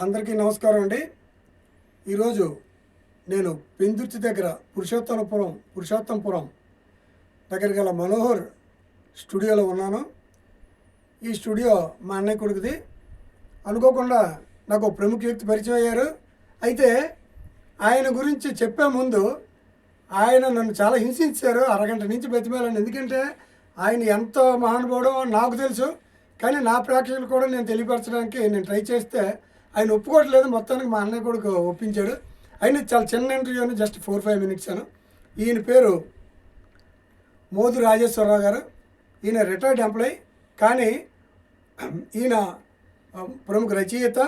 అందరికీ నమస్కారం అండి. ఈరోజు నేను పెందుర్తి దగ్గర పురుషోత్తమపురం పురుషోత్తంపురం దగ్గర గల మనోహర్ స్టూడియోలో ఉన్నాను. ఈ స్టూడియో మా అన్నయ్య కొడుకుది. అనుకోకుండా నాకు ఒక ప్రముఖ వ్యక్తి పరిచయం అయ్యారు. అయితే ఆయన గురించి చెప్పే ముందు ఆయన నన్ను చాలా హింసించారు. అరగంట నుంచి బతిమేలాను. ఎందుకంటే ఆయన ఎంతో మహానుభావుడో నాకు తెలుసు. కానీ నా ప్రేక్షకులు కూడా నేను తెలియపరచడానికి నేను ట్రై చేస్తే ఆయన ఒప్పుకోవట్లేదు. మొత్తానికి మా అన్నయ్య కొడుకు ఒప్పించాడు. ఆయన చాలా చిన్న ఇంటర్వ్యూ అని జస్ట్ ఫోర్ ఫైవ్ మినిట్స్ అను. ఈయన పేరు మోదు రాజేశ్వరరావు గారు. ఈయన రిటైర్డ్ ఎంప్లాయీ కానీ ఈయన ప్రముఖ రచయిత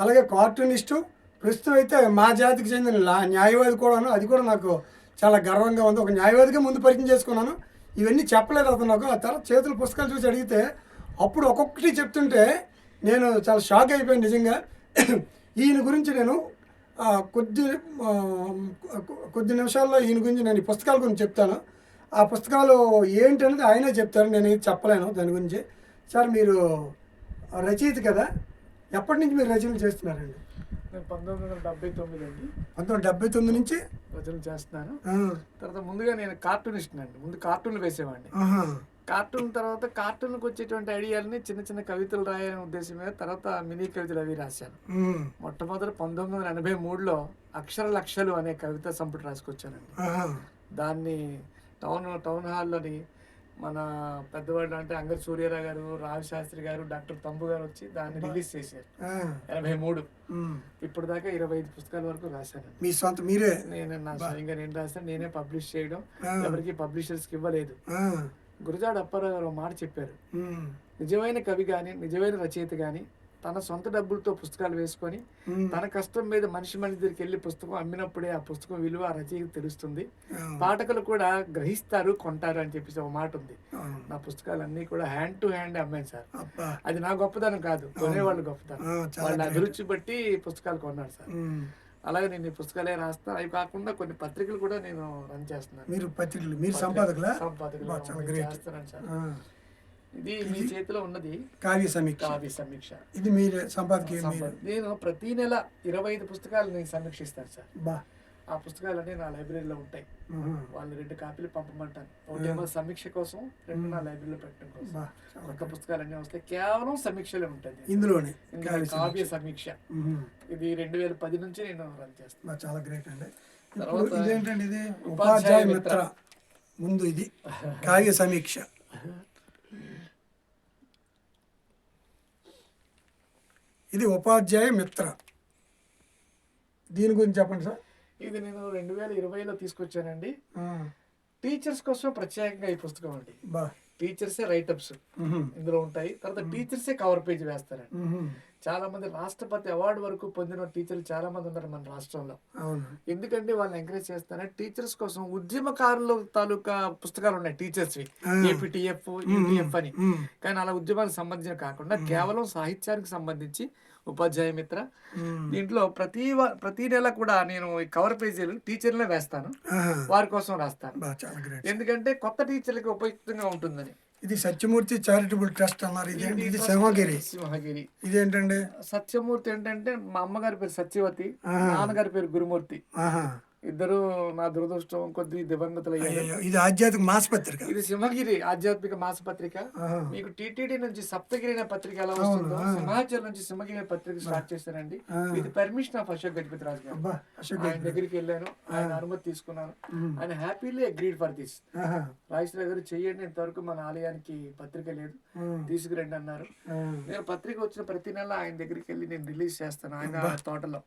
అలాగే కార్టూనిస్టు ప్రస్తుతం అయితే మా జాతికి చెందిన లా- న్యాయవాది కూడాను. అది కూడా నాకు చాలా గర్వంగా ఉంది. ఒక న్యాయవాదిగా ముందు పరిచయం చేసుకున్నాను. ఇవన్నీ చెప్పలేదు అతను నాకు. ఆ తర్వాత చేతుల పుస్తకాలు చూసి అడిగితే అప్పుడు ఒక్కొక్కటి చెప్తుంటే నేను చాలా షాక్ అయిపోయాను నిజంగా. ఈయన గురించి నేను కొద్ది కొద్ది నిమిషాల్లో ఈయన గురించి నేను ఈ పుస్తకాల గురించి చెప్తాను. ఆ పుస్తకాలు ఏంటి అనేది ఆయనే చెప్తారు నేను చెప్పలేను దాని గురించి. సార్ మీరు రచయిత కదా ఎప్పటి నుంచి మీరు రచనలు చేస్తున్నారండి? నేను పంతొమ్మిది వందల డెబ్బై తొమ్మిది అండి. పంతొమ్మిది డెబ్బై తొమ్మిది నుంచి? రచనలు చేస్తున్నాను. తర్వాత ముందుగా నేను కార్టూనిస్ట్ అండి ముందు కార్టూన్లు వేసేవాడిని. కార్టూన్ తర్వాత కార్టూన్కి వచ్చేటువంటి ఐడియాలని చిన్న చిన్న కవితలు రాయాలనే ఉద్దేశం మీద తర్వాత మినీ కవితలు అవి రాశాను. మొట్టమొదటి పంతొమ్మిది వందల ఎనభై మూడులో అక్షర లక్షలు అనే కవిత సంపుటి రాసుకొచ్చానండి. దాన్ని టౌన్ టౌన్ హాల్లోని మన పెద్దవాళ్ళు అంటే అంగర్ సూర్యారావు గారు రావి శాస్త్రి గారు డాక్టర్ తంబు గారు వచ్చి దాన్ని రిలీజ్ చేశారు. ఎనభై మూడు. ఇప్పుడు దాకా ఇరవై ఐదు పుస్తకాల వరకు రాశానండి. మీ సొంత మీరే. నేను నా స్వయంగా నేను రాస్తాను నేనే పబ్లిష్ చేయడం. ఎవరికి పబ్లిషర్స్కి ఇవ్వలేదు. గురజాడ అప్పారావు గారు మాట చెప్పారు. నిజమైన కవి కానీ నిజమైన రచయిత కానీ తన సొంత డబ్బులతో పుస్తకాలు వేసుకొని తన కష్టం మీద మనిషి మనిషి దగ్గరికి వెళ్ళి పుస్తకం అమ్మినప్పుడే ఆ పుస్తకం విలువ ఆ రచయితకు తెలుస్తుంది. పాఠకులు కూడా గ్రహిస్తారు కొంటారు అని చెప్పేసి ఒక మాట ఉంది. నా పుస్తకాలన్నీ కూడా హ్యాండ్ టు హ్యాండ్ అమ్మాను సార్. అది నా గొప్పదనం కాదు కొనేవాళ్ళు గొప్పదనం వాళ్ళ. అభిరుచి బట్టి పుస్తకాలు కొన్నాడు సార్. అలాగే నేను ఈ పుస్తకాలే రాస్తాను అవి కాకుండా కొన్ని పత్రికలు కూడా నేను రన్ చేస్తున్నాను. మీరు పత్రికలు మీరు సంపాదకులా? సంపాదకులు. చేస్తున్నాను సార్ ఇది మీ చేతిలో ఉన్నది. కావ్య సమీక్ష. కావ్య సమీక్ష. ఇది మీరు సంపాదకీయ. నేను ప్రతి నెల ఇరవై ఐదు పుస్తకాలు నేను సమీక్షిస్తాను సార్. బా. ఆ పుస్తకాలన్నీ నా లైబ్రరీలో ఉంటాయి. వాళ్ళు రెండు కాపీలు పంపమంటాను. ఒకటేమో సమీక్ష కోసం రెండు నా లైబ్రరీలో పెట్టడం కోసం. కొత్త పుస్తకాలన్నీ వస్తాయి. కేవలం సమీక్షలే ఉంటుంది ఇందులోనే ఇందులో కావ్య సమీక్ష. ఇది రెండు వేల పది నుంచి నేను రన్ చేస్తాను. చాలా గ్రేట్ అండి. తర్వాత ఇదేంటండి ఇది? ఉపాధ్యాయ. మిత్ర. ముందు ఇది. కావ్య సమీక్ష. ఇది ఉపాధ్యాయ మిత్ర. దీని గురించి చెప్పండి సార్. ఇది నేను రెండు వేల ఇరవైలో తీసుకొచ్చానండి. టీచర్స్ కోసం ప్రత్యేకంగా ఈ పుస్తకం అండి. టీచర్సే రైటప్స్ ఇందులో ఉంటాయి. తర్వాత టీచర్సే కవర్ పేజ్ వేస్తారండి. చాలా మంది రాష్ట్రపతి అవార్డు వరకు పొందిన టీచర్లు చాలా మంది ఉన్నారు మన రాష్ట్రంలో. ఎందుకంటే వాళ్ళని ఎంకరేజ్ చేస్తారంటే టీచర్స్ కోసం ఉద్యమకారుల తాలూకా పుస్తకాలు ఉన్నాయి టీచర్స్. ఏపీటీఎఫ్ యూటీఎఫ్ అని. కానీ అలా ఉద్యమాలకు సంబంధించిన కాకుండా కేవలం సాహిత్యానికి సంబంధించి ఉపాధ్యాయ మిత్ర. దీంట్లో ప్రతి ప్రతి నెల కూడా నేను ఈ కవర్ పేజీలు టీచర్లే వేస్తాను. వారి కోసం రాస్తాను. ఎందుకంటే కొత్త టీచర్లకి ఉపయుక్తంగా ఉంటుందని. ఇది సత్యమూర్తి చారిటబుల్ ట్రస్ట్ అన్నారు. ఇది ఇది సింహగిరి. సింహగిరి. ఇదేంటండి? సత్యమూర్తి ఏంటంటే మా అమ్మగారి పేరు సత్యవతి. నాన్నగారి పేరు గురుమూర్తి. ఆహా. ఇద్దరు నా దురదృష్టం కొద్ది దివంగతులు అయ్యారు ఇది ఆధ్యాత్మిక మాసపత్రిక. ఇది సింహగిరి ఆధ్యాత్మిక మాసపత్రిక. మీకు టీటీడీ నుంచి సప్తగిరి అనే పత్రిక ఎలా వస్తుందో సింహాచల్ నుంచి సింహగిరి పత్రిక స్టార్ట్ చేశానండి ఆ. ఇది పర్మిషన్ ఆఫ్ అశోక్ గజపతి రాజు గారు. ఆయన దగ్గరికి వెళ్ళాను ఆయన అనుమతి తీసుకున్నాను. ఆయన హ్యాపీలీ అగ్రీడ్ ఫర్ దిస్. ఆహా, రాజేశ్వర గారు చెయ్యండి ఇంతవరకు మన ఆలయానికి పత్రిక లేదు. తీసుకురండి అన్నారు. నేను పత్రిక వచ్చిన ప్రతి నెల ఆయన దగ్గరికి వెళ్ళి నేను రిలీజ్ చేస్తాను ఆయన తోటలో.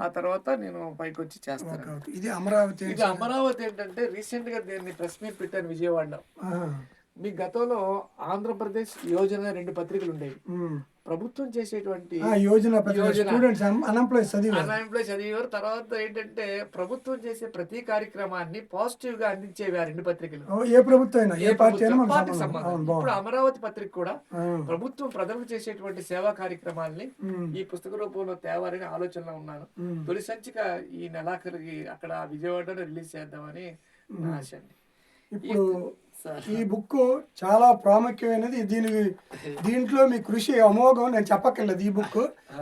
ఆ తర్వాత నేను పైకి వచ్చి చేస్తాను. ఇది అమరావతి ఇది అమరావతి ఏంటంటే రీసెంట్గా దీన్ని ప్రెస్ మీట్ పెట్టాను విజయవాడలో. మీ గతంలో ఆంధ్రప్రదేశ్ యోజన రెండు పత్రికలు ఉండేవి. ప్రభుత్వం చేసేటువంటి యోజన. స్టూడెంట్స్ అన్ఎంప్లాయ్ చదివారు. అన్ఎంప్లాయ్ చదివేవారు. తర్వాత ఏంటంటే ప్రభుత్వం చేసే ప్రతి కార్యక్రమాన్ని పాజిటివ్గా అందించేవి ఆ రెండు పత్రికలు. ఏ ప్రభుత్వం ఏ పార్టీ ఇప్పుడు అమరావతి పత్రిక కూడా ప్రభుత్వం ప్రజలకు చేసేటువంటి సేవా కార్యక్రమాల్ని ఈ పుస్తక రూపంలో తేవాలని ఆలోచనలో ఉన్నాను. తొలి సంచిక ఈ నెలాఖరికి అక్కడ విజయవాడలో రిలీజ్ చేద్దామని ఆశ అండి. ఇప్పుడు ఈ బుక్ చాలా ప్రాముఖ్యమైనది. దీని దీంట్లో మీ కృషి అమోఘం నేను చెప్పక్కర్లేదు ఈ బుక్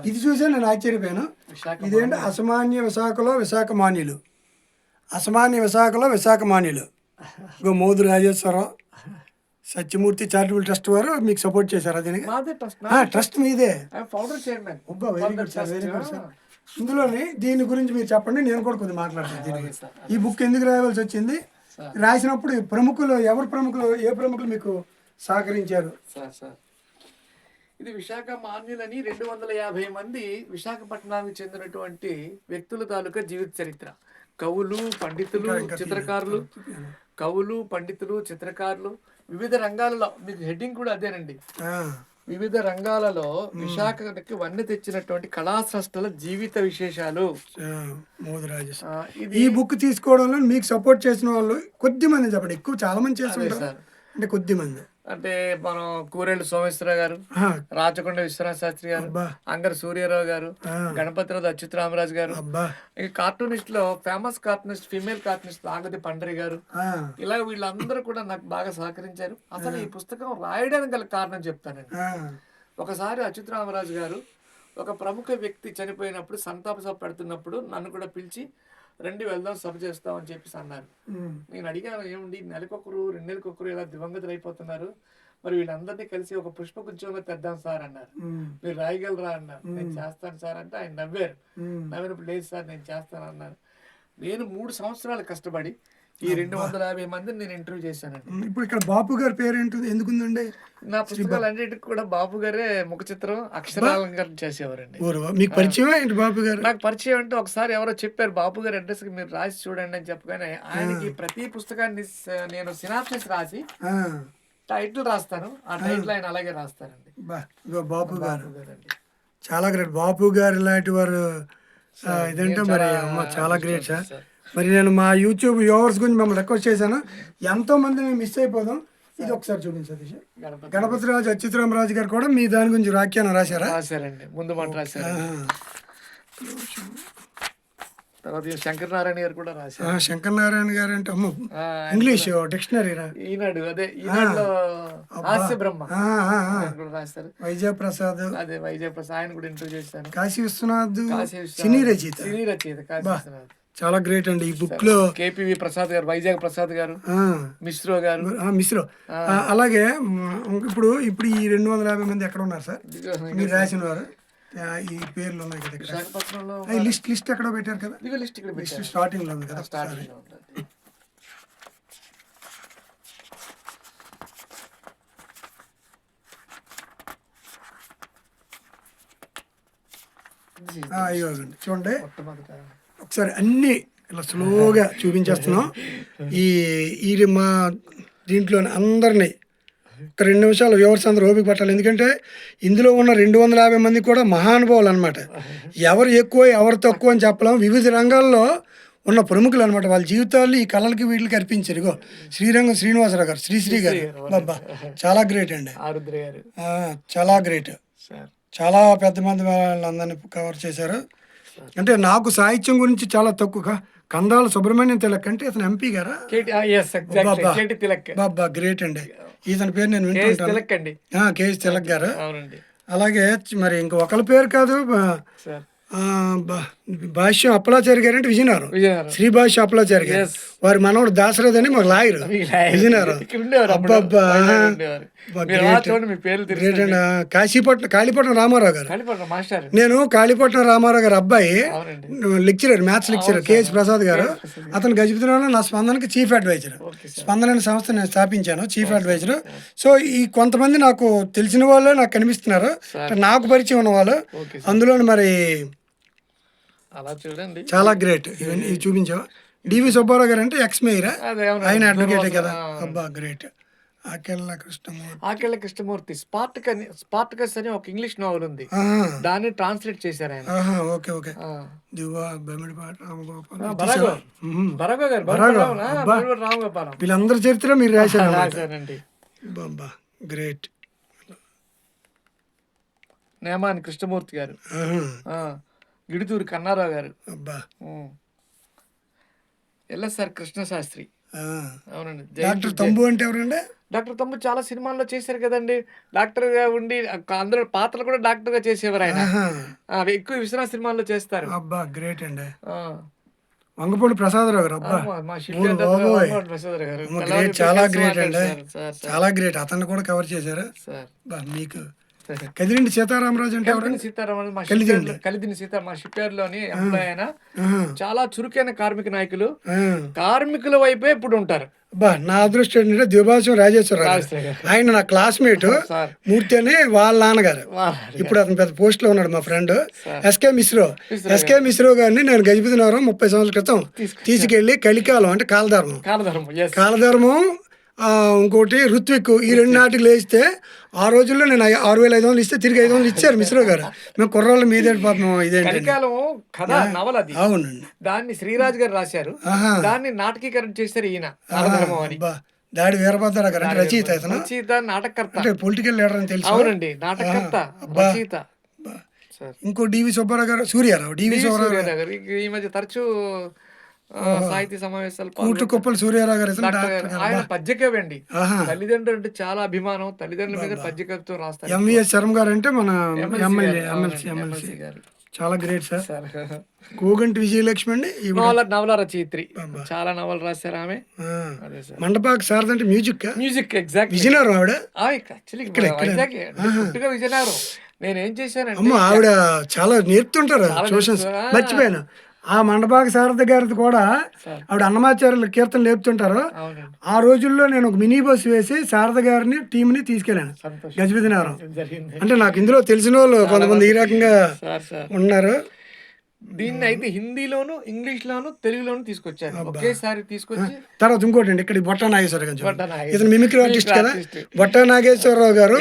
ఇది చూసే నేను ఆశ్చర్యపోయాను. ఇదేంటి? అసామాన్య విశాఖలో విశాఖ మాన్యులు. అసామాన్య విశాఖలో విశాఖ మాన్యులు. ఇగో మోదు రాజేశ్వరరావు సత్యమూర్తి చారిటబుల్ ట్రస్ట్ వారు మీకు సపోర్ట్ చేశారా. దీనికి ట్రస్ట్ మీదే. Very good sir very good sir ఇందులోని దీని గురించి మీరు చెప్పండి నేను కూడా కొద్దిగా మాట్లాడతాను దీనికి. ఈ బుక్ ఎందుకు రాయవలసి వచ్చింది. రాసినప్పుడు ప్రముఖులు ఎవరు ప్రముఖులు ఏ ప్రముఖులు మీకు సహకరించారు? Sir sir. ఇది విశాఖ మాన్యులని రెండు వందల యాభై మంది విశాఖపట్నానికి చెందినటువంటి వ్యక్తుల తాలూకా జీవిత చరిత్ర. కవులు పండితులు చిత్రకారులు కవులు పండితులు చిత్రకారులు వివిధ రంగాలలో మీకు హెడ్డింగ్ కూడా అదేనండి. వివిధ రంగాలలో విశాఖకి వన్నె తెచ్చినటువంటి కళాస్రష్టల జీవిత విశేషాలు. ఈ బుక్ తీసుకోవడంలో మీకు సపోర్ట్ చేసిన వాళ్ళు కొద్ది మంది చెప్పండి. ఎక్కువ చాలా మంది చేస్తుంటారు. సార్. అంటే కొద్ది మంది. అంటే మనం కూరేళ్ళు సోమేశ్వర గారు రాచకొండ విశ్వనాథ శాస్త్రి గారు అంగర సూర్యారావు గారు ఆ, గణపతిరాజు అచ్యుతరామరాజు గారు. ఇక కార్టూనిస్ట్లో ఫేమస్ కార్టూనిస్ట్ ఫీమేల్ కార్టూనిస్ట్ ఆగది పండరి గారు. ఇలా వీళ్ళందరూ కూడా నాకు బాగా సహకరించారు. అసలు ఈ పుస్తకం రాయడానికి గల కారణం చెప్తానండి. ఒకసారి అచ్యుతరామరాజు గారు ఒక ప్రముఖ వ్యక్తి చనిపోయినప్పుడు సంతాప సభ పెడుతున్నప్పుడు నన్ను కూడా పిలిచి రండి వెళ్దాం సభ చేస్తామని చెప్పేసి అన్నారు. నేను అడిగాను ఏమండి నెలకొకరు రెండు నెలకొకరు ఇలా దివంగతులు అయిపోతున్నారు మరి వీళ్ళందరినీ కలిసి ఒక పుష్పగుచ్చంగా తెద్దాం సార్ అన్నారు. మీరు రాయగలరా అన్నారు. నేను చేస్తాను సార్ అంటే ఆయన నవ్వారు. నవ్వినప్పుడు లేదు సార్ నేను చేస్తాను అన్నారు. నేను మూడు సంవత్సరాలు కష్టపడి ఈ రెండు వందల యాభై మందిని నేను ఇంటర్వ్యూ చేశానండి. ఉమ్, ఇప్పుడు ఇక్కడ బాపు గారి పేరు ఏంటి ఎందుకుందండి? నా పుస్తకాలు అన్నిటికి కూడా బాబు గారే ముఖ చిత్రం అక్షరాలంకరణ చేసేవారండి. మీకు పరిచయం ఏంటి బాపు గారు? నాకు పరిచయం అంటే ఒకసారి ఎవరో చెప్పారు బాబు గారి అడ్రస్కి మీరు రాసి చూడండి అని చెప్పగానే ఆయనకి ప్రతి పుస్తకాన్ని నేను సినాప్సిస్ రాసి టైటిల్ రాస్తాను. ఆ టైటిల్ ఆయన అలాగే రాస్తారండి. బాపు గారు. చాలా గ్రేట్ బాపు గారు లాంటి వారు ఇదంటే మరి అమ్మ చాలా గ్రేట్ సార్. మరి నేను మా యూట్యూబ్ వ్యూవర్స్ గురించి మిమ్మల్ని రిక్వెస్ట్ చేశాను. ఎంతో మందిని మిస్ అయిపోదాం. ఇది ఒకసారి చూపించదు గణపతి గణపతి రాజు అచ్యుతరామరాజు గారు కూడా మీ దాని గురించి వ్యాఖ్యానం రాశారా? రాశారండి. ముందు మాట రాశారు. తర్వాత శంకర్ నారాయణ గారు కూడా రాశారు. శంకర్ నారాయణ గారు అంటే అమ్మ. ఇంగ్లీష్ డిక్షనరీ ఈనాడు అదే ఈనాడులో హాస్య బ్రహ్మ. కూడా రాశారు. వైజాగ్ ప్రసాద్ అదే వైజాగ్ ప్రసాద్ ఆయన కూడా ఇంటర్వ్యూ చేశాను కాశీ విశ్వనాథ్ కాశీ విశ్వనాథ్, సినీ రచయిత. సినీ రచయిత కాశీ విశ్వనాథ్. చాలా గ్రేట్ అండి. ఈ బుక్లో కేపీవి ప్రసాద్ గారు వైజాగ్ ప్రసాద్ గారు మిశ్రో గారు. మిశ్రో. అలాగే ఇప్పుడు ఇప్పుడు ఈ రెండు వందల యాభై మంది ఎక్కడ ఉన్నారు సార్? మీరు రాసిన వారు. ఈ పేర్లు ఉన్నాయి కదా ఇక్కడ. లిస్ట్ లిస్ట్ ఎక్కడో పెట్టారు కదా? లిస్ట్ ఇక్కడ లిస్ట్ స్టార్టింగ్లో ఉంది కదా స్టార్టింగ్ ఇవ్వండి చూడండి. ఒకసారి అన్ని ఇలా స్లోగా చూపించేస్తున్నాం. ఈ ఈ మా దీంట్లో అందరినీ ఒక రెండు నిమిషాలు వ్యూవర్స్ అందరూ ఓపిక పట్టాలి. ఎందుకంటే ఇందులో ఉన్న రెండు వందల యాభై మంది కూడా మహానుభావులు అనమాట ఎవరు ఎక్కువ ఎవరు తక్కువ అని చెప్పలేం వివిధ రంగాల్లో ఉన్న ప్రముఖులు అనమాట వాళ్ళ జీవితాలు ఈ కళలకి వీటికి అర్పించారు. ఇగో శ్రీరంగం శ్రీనివాసరావు గారు శ్రీశ్రీ గారు. బాబా చాలా గ్రేట్ అండి. చాలా గ్రేట్. సార్. చాలా పెద్ద మంది వాళ్ళందరినీ కవర్ చేశారు. అంటే నాకు సాహిత్యం గురించి చాలా తక్కువ కందాల సుబ్రహ్మణ్యం తిలక్ అంటే ఇతను ఎంపీ గారా? బాబా. గ్రేట్ అండి. ఇతని పేరు నేను వింటుంటాను కేఎస్ తిలక్ గారు. అలాగే మరి ఇంక ఒకరి పేరు కాదు భాష్యం అప్పలాచారి గారు అంటే విజయనగరం. విజయనగరం. శ్రీ భాష్యం అప్పలాచారి గారు. Yes. వారి మనవడు దాసరాజు అని మాకు లాయరు. విజయనగరం. ఇక్కడ ఉండేవారు అప్పుడు. అబ్బబ్బా. వైజాగ్లో ఉండేవారు. బా, మీరు great. రా చూడండి మీ పేర్లు తెలుసు గ్రేట్ అండి. ఆ, కాశీపట్నం కాళీపట్నం రామారావు గారు. మాస్టర్. నేను కాళీపట్నం రామారావు గారు అబ్బాయి. అవునండి. Lecturer maths lecturer KS Prasad garu. అతను గజపతిలో నా స్పందనకి చీఫ్ అడ్వైజర్. స్పందన అనే సంస్థ నేను స్థాపించాను చీఫ్ అడ్వైజర్. సో ఈ కొంతమంది నాకు తెలిసిన వాళ్ళే నాకు కనిపిస్తున్నారు. నాకు పరిచయం ఉన్న వాళ్ళు. అందులో మరి అలా చూడండి. చాలా గ్రేట్. ఇవన్నీ ఇవి చూపించావు? డివి సుబ్బారావు గారు అంటే ఎక్స్ మేయరా. ఆయన అడ్వకేటే కదా. అబ్బా గ్రేట్. ఆకెళ్ళ కృష్ణమూర్తి. ఆకెళ్ళ కృష్ణమూర్తి. స్పార్టక్ అని స్పార్టకస్ అని ఒక ఇంగ్లీష్ నావెల్ ఉంది. దాన్ని ట్రాన్స్లేట్ చేశారు ఆయన. Okay okay. ఆ. దివ్వా బెమిడిపాటి రామగోపాల్. బరాగో. గారు రామగోపాలం. వీళ్ళందరి చరిత్ర మీరు రాశారు రాశానండి బాబా గ్రేట్. నేమాని కృష్ణమూర్తి గారు. గిడుతూరు కన్నారావు గారు. అబ్బా. ఎల్ఎస్ఆర్ కృష్ణశాస్త్రి. అవునండి. డాక్టర్ తంబు అంటే ఎవరండి? డాక్టర్ తమ్ము చాలా సినిమాల్లో చేశారు కదండి. డాక్టర్గా ఉండి అందులో పాత్రలు కూడా డాక్టర్గా చేసేవారు ఆయన. ఎక్కువ విశ్వనాథ్ సినిమాల్లో చేస్తారు. అబ్బా గ్రేట్ అండి. ఆ. వంగపూడి ప్రసాదరావు గారు అబ్బా. చాలా గ్రేట్ అండి. చాలా గ్రేట్. అతన్ని కూడా కవర్ చేశారు? మీకు. కదిరిండి సీతారామరాజు అంటే సీతారామన్ మా కలిదిండి. కలిదిని సీతా మా షిప్ యార్డ్లోని ఎంప్లాయ్ ఆయన. చాలా చురుకైన కార్మిక నాయకులు. కార్మికుల వైపే ఇప్పుడు ఉంటారు. బా నా అదృష్టం ఏంటంటే ద్విభాషం రాజేశ్వరరావు గారు. ఆయన నా క్లాస్మేట్ మూర్తి అని వాళ్ళ నాన్నగారు. ఇప్పుడు అతను పెద్ద పోస్ట్లో ఉన్నాడు మా friend. SK Misro SK Misro గారిని నేను గజపతి నగరం ముప్పై సంవత్సరాల క్రితం. తీసుకెళ్ళి కలికాలం అంటే కాలధర్మం. కాలధర్మం కాలధర్మం ఇంకోటి ఋత్విక్ ఈ రెండు నాటికి లేస్తే ఆ రోజుల్లో నేను ఆరు వేల ఐదు వందలు ఇస్తే తిరిగి ఐదు వందలు ఇచ్చారు మిశ్రో గారు. మేము కుర్రాళ్ళ మీదే పాపం కలికాలం కథ నవల అది. అవునండి. దాన్ని శ్రీరాజ్ గారు రాశారు. దాన్ని నాటకీకరణ చేశారు ఈయన దాడి వీరభద్ర గారు అంటే రచయిత రచయిత నాటకర్త. అంటే పొలిటికల్ లీడర్ అని తెలుసు? అవునండి నాటకర్త. రచయిత. ఇంకో డివి సుబ్బారావు గారు సూర్యారావు డివి. సుబ్బారావు గారు. ఈ మధ్య తరచూ ఆ, సాహితీ సమావేశాలు కూటు పాల్గొంటారు. కుప్పల సూర్యారావు గారు ఇతను డాక్టర్ డాక్టర్ గారు. ఆయన పద్యకవి అండి. ఆహా. తల్లిదండ్రులు అంటే చాలా అభిమానం. తల్లిదండ్రుల మీద పద్యకవిత్వం రాస్తారు. ఎంవిఎస్ శర్మ గారు అంటే మన ఎమ్మెల్యే ఎమ్మెల్సీ ఎమ్మెల్సీ గారు. చాలా great sir sir. Koganti Vijayalakshmi అండి ఈవిడ. నవల నవల రచయిత్రి. చాలా నవలు రాశారు ఆమె. ఆ. అదే సార్. మండపాక శారద అంటే మ్యూజిక్ మ్యూజిక్ ఎగ్జాక్ట్ విజయనగరం ఆవిడ? యాక్చువల్లీ వైజాగ్. పుట్టుగా విజయనగరం. నేను ఏం చేశానంటే అమ్మ ఆవిడ చాలా నేర్పుతుంటారు ట్యూషన్స్? మర్చిపోయాను. ఆ మండపాక శారద గారిది కూడా. ఆవిడ అన్నమాచార్యులు కీర్తన లేపుతుంటారు. ఆ రోజుల్లో నేను ఒక మినీ బస్ వేసి శారద గారిని టీంని తీసుకెళ్ళాను. గజపతి నగరం అంటే నాకు ఇందులో తెలిసిన వాళ్ళు కొంతమంది ఈ రకంగా ఉన్నారు. దీన్ని అయితే హిందీలోను ఇంగ్లీష్ లోను తెలుగులోను తీసుకొచ్చారు. ఒకేసారి తీసుకొచ్చి తర్వాత ఇంకోటి అండి ఇక్కడ బొట్ట నాగేశ్వర గారు. ఇతను మిమిక్రీ ఆర్టిస్ట్ కదా. బొట్ట నాగేశ్వరరావు గారు.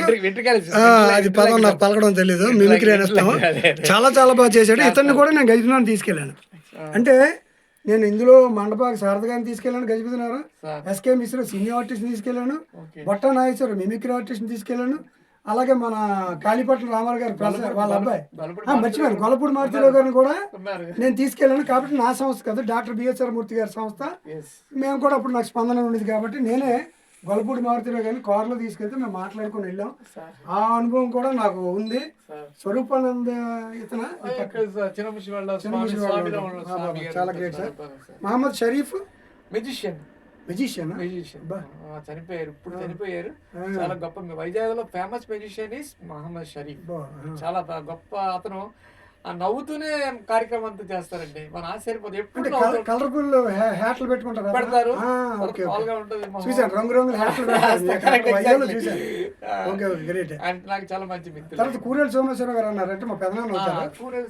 అది పదం నాకు పలకడం తెలీదు. మిమిక్రీ అనేస్తాం అదే, అదే. చాలా చాలా బాగా చేశాడు. ఇతన్ని కూడా నేను గజపతినాన్ని తీసుకెళ్ళాను. అంటే నేను ఇందులో మండపాకి శారద గారిని తీసుకెళ్ళాను Gajapathi sir. SK Mishra cine artist తీసుకెళ్ళాను. బొట్ట నాగేశ్వర మిమిక్రీ ఆర్టిస్ట్ తీసుకెళ్ళాను. అలాగే మన కాళీపట్ల రామారావు గారు వాళ్ళ అబ్బాయి. మర్చిపోయాను. గొల్లపూడి మారుతిరావు గారిని కూడా. నేను తీసుకెళ్ళాను. కాబట్టి నా సంస్థ కదా డాక్టర్ బిఎస్ఆర్ మూర్తి గారి సంస్థ. మేము కూడా అప్పుడు నాకు స్పందన ఉండేది కాబట్టి నేనే గొల్లపూడి మారుతిరావు గారిని కారులో తీసుకెళ్తే మేము మాట్లాడుకొని వెళ్ళాం. ఆ అనుభవం కూడా నాకు ఉంది. స్వరూపానంద ఇతన చాలా great sir. Mohammed Sharif? Magician. Magician? Magician. ఆ, చనిపోయారు. ఇప్పుడు చనిపోయారు. చాలా గొప్ప వైజాగ్లో famous magician is Mohammed Sharif. చాలా గొప్ప అతను. ఆ నవ్వుతూనే కార్యక్రమం అంతా చేస్తారండి. మన ఆశ్చర్యపోతే ఎప్పుడు కలర్ఫుల్ హ్యాట్లు పెట్టుకుంటారు? పెడతారు. చూసాను రంగు రంగుల హ్యాట్లు. చూసాను ఆ, ఓకే ఓకే గ్రేట్. అంటే నాకు చాలా మంచి మిత్రులు. తర్వాత కూరేడు సోమేశ్వర గారు అన్నారు అంటే మా పెదనాన్న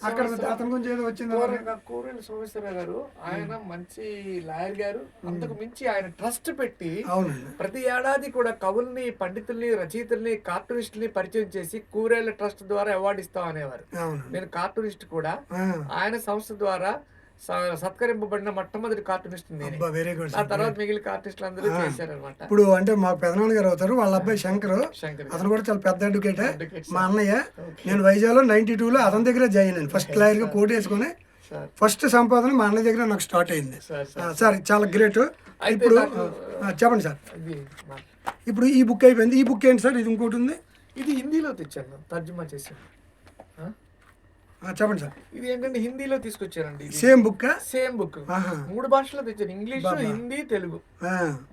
అక్కడ అతని గురించి ఏదో వచ్చింది కూర- కూరెల సోమేశ్వర గారు ఆయన మంచి లాయర్ గారు. అంతకు మించి ఆయన ట్రస్ట్ పెట్టి ప్రతి ఏడాది కూడా కవుల్ని పండితుల్ని రచయితల్ని కార్టూనిస్టుల్ని పరిచయం చేసి కూరేళ్ళ ట్రస్ట్ ద్వారా అవార్డు ఇస్తాం అనేవారు. నేను కార్టూనిస్ట్ కూడా ఆ, ఆయన సంస్థ ద్వారా సత్కరింపబడిన మొట్టమొదటి కార్టూనిస్ట్ వెరీ గుడ్ ఆ తర్వాత మిగిలిన కార్టిస్టులు అందరూ చేశారనమాట ఇప్పుడు అంటే మా పెదనాన్న గారు అవుతారు వాళ్ళ అబ్బాయి శంకర్. అతను కూడా చాలా పెద్ద అడ్వకేట్. మా అన్నయ్య. నేను వైజాగ్లో నైన్టీ టూలో అతని దగ్గర జాయిన్ అయ్యాను. ఫస్ట్ లాయర్గా కోట్ వేసుకొని ఫస్ట్ సంపాదన మా అన్నయ్య దగ్గర నాకు స్టార్ట్ అయింది. సార్ చాలా గ్రేట్. ఇప్పుడు చెప్పండి సార్. ఇప్పుడు ఈ బుక్ అయిపోయింది. ఈ బుక్ ఏంటి సార్? ఇది ఇంకోటి ఉంది. ఇది హిందీలో తెచ్చాను తర్జుమా చేశాను. చెప్పండి సార్. ఇది ఏంటంటే హిందీలో తీసుకొచ్చానండి ఇది. Same book same book. మూడు భాషల్లో తెచ్చాను ఇంగ్లీష్ హిందీ తెలుగు.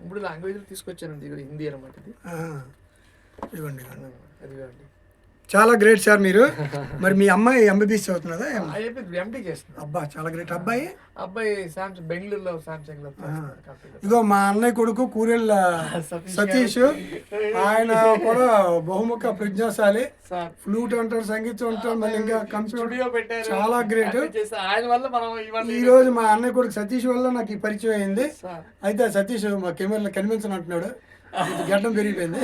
మూడు లాంగ్వేజ్లు తీసుకొచ్చానండి ఇది హిందీ అనమాట ఇది. ఇవ్వండి ఇవ్వండి. అది అండి చాలా గ్రేట్ సార్ మీరు. మరి మీ అమ్మాయి ఎంబీబీఎస్ చదువుతున్నదా? ఎంటీ చేస్తున్నాను అబ్బా చాలా గ్రేట్ అబ్బాయి? అబ్బాయి సామ్సంగ్ బెంగళూరులో సామ్సంగ్లో. ఇగో మా అన్నయ్య కొడుకు కూరెళ్ళ సతీష్ ఆయన కూడా బహుముఖ ప్రజ్ఞాశాలి. ఫ్లూట్ అంటారు సంగీతం అంటారు మళ్ళీ ఇంకా కంప్యూటర్ చాలా గ్రేట్. ఆయన వల్ల మనం ఇవన్నీ ఈ రోజు మా అన్నయ్య కొడుకు సతీష్ వల్ల నాకు ఈ పరిచయం అయింది. అయితే సతీష్ మా కెమెరాలో కనిపించను అంటున్నాడు. గడ్డం పెరిగిపోయింది.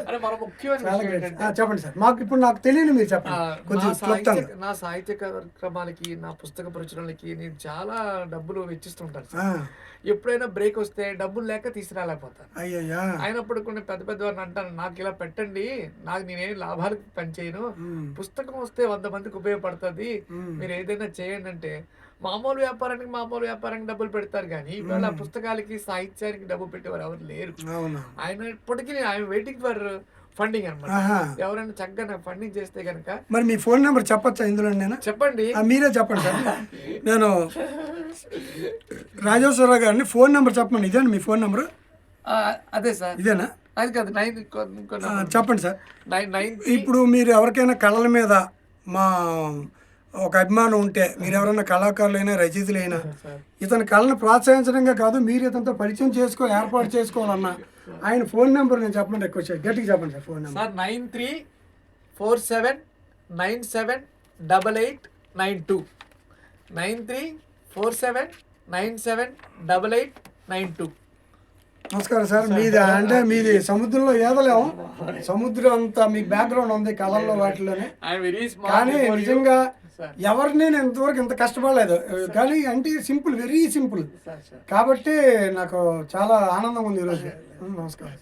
అంటే మన ముఖ్యమైన చెప్పండి సార్. మాకు ఇప్పుడు నాకు తెలియని మీరు చెప్పండి. నా కొంచెం నా సాహిత్య కార్యక్రమాలకి నా పుస్తక ప్రచురణలకి నేను చాలా డబ్బులు వెచ్చిస్తుంటాను సార్. ఎప్పుడైనా బ్రేక్ వస్తే డబ్బులు లేక తీసుకురాలేకపోతాను. అయ్యయ్యా. అయినప్పుడు కొన్ని పెద్ద పెద్ద వారిని అంటాను నాకు ఇలా పెట్టండి నాకు నేనేం లాభాలకు పనిచేయను. పుస్తకం వస్తే వంద మందికి ఉపయోగపడుతుంది. మీరు ఏదైనా చేయండి అంటే మామూలు వ్యాపారానికి మామూలు వ్యాపారానికి డబ్బులు పెడతారు కానీ ఇవాళ పుస్తకాలకి సాహిత్యానికి డబ్బు పెట్టేవారు ఎవరు లేరు. అవునా ఆయన ఇప్పటికీ ఆయన వెయిటింగ్ ఫర్ ఫండింగ్ అన్నమాట. ఆహా. ఎవరైనా చక్కగా నాకు ఫండింగ్ చేస్తే కనుక మరి మీ ఫోన్ నెంబర్ చెప్పచ్చా ఇందులో నేను? చెప్పండి. మీరే చెప్పండి సార్. నేను రాజేశ్వరరావు గారిని ఫోన్ నెంబర్ చెప్పండి ఇదేనా మీ ఫోన్ నెంబరు అదే సార్. ఇదేనా? అది కాదు నైన్ చెప్పండి సార్. నైన్ నైన్ ఇప్పుడు మీరు ఎవరికైనా కళల మీద మా ఒక అభిమానం ఉంటే మీరు ఎవరైనా కళాకారులైనా రచయితలైనా ఇతని కళను ప్రోత్సహించడంగా కాదు మీరు ఇతనితో పరిచయం చేసుకో ఏర్పాటు చేసుకోవాలన్నా ఆయన ఫోన్ నెంబర్ నేను చెప్పండి ఎక్కువ గట్టిగా చెప్పండి sir phone number. Sir nine three four seven nine seven double eight nine two. Nine three four seven nine seven double eight nine two. నమస్కారం సార్ మీది అంటే మీది సముద్రంలో ఈదలేము సముద్రం అంతా మీ బ్యాక్గ్రౌండ్ ఉంది కళల్లో వాటిలోనే కానీ నిజంగా ఎవరిని నేను ఇంతవరకు ఇంత కష్టపడలేదు. కానీ అంటే సింపుల్ వెరీ సింపుల్. కాబట్టి నాకు చాలా ఆనందంగా ఉంది ఈరోజు నమస్కారం.